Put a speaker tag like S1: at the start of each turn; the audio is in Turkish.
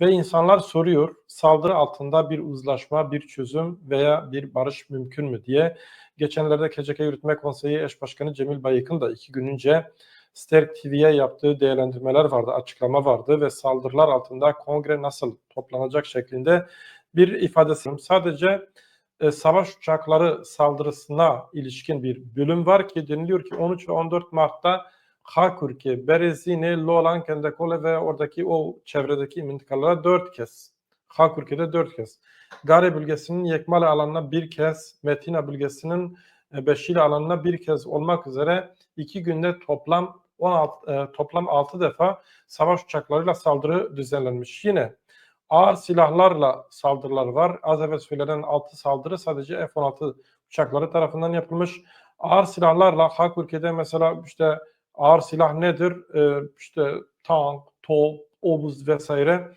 S1: Ve insanlar soruyor saldırı altında bir uzlaşma, bir çözüm veya bir barış mümkün mü diye. Geçenlerde KCK Yürütme Konseyi Eş Başkanı Cemil Bayık'ın da iki gün önce Sterk TV'ye yaptığı değerlendirmeler vardı, açıklama vardı ve saldırılar altında kongre nasıl toplanacak şeklinde bir ifadesi. Sadece e, savaş uçakları saldırısına ilişkin bir bölüm var ki deniliyor ki 13 ve 14 Mart'ta Hakurki, Berezini, Lolan, Kendekole ve oradaki o çevredeki mintikalara dört kez, Hakurki'de dört kez, Gare bölgesinin Yekmale alanına bir kez, Metina bölgesinin e, Beşili alanına bir kez olmak üzere iki günde toplam 16 e, toplam 6 defa savaş uçaklarıyla saldırı düzenlenmiş. Yine ağır silahlarla saldırılar var. Az evvel söylenen 6 saldırı sadece F-16 uçakları tarafından yapılmış. Ağır silahlarla Hak mesela işte ağır silah nedir? Ee, işte tank, top, obuz vesaire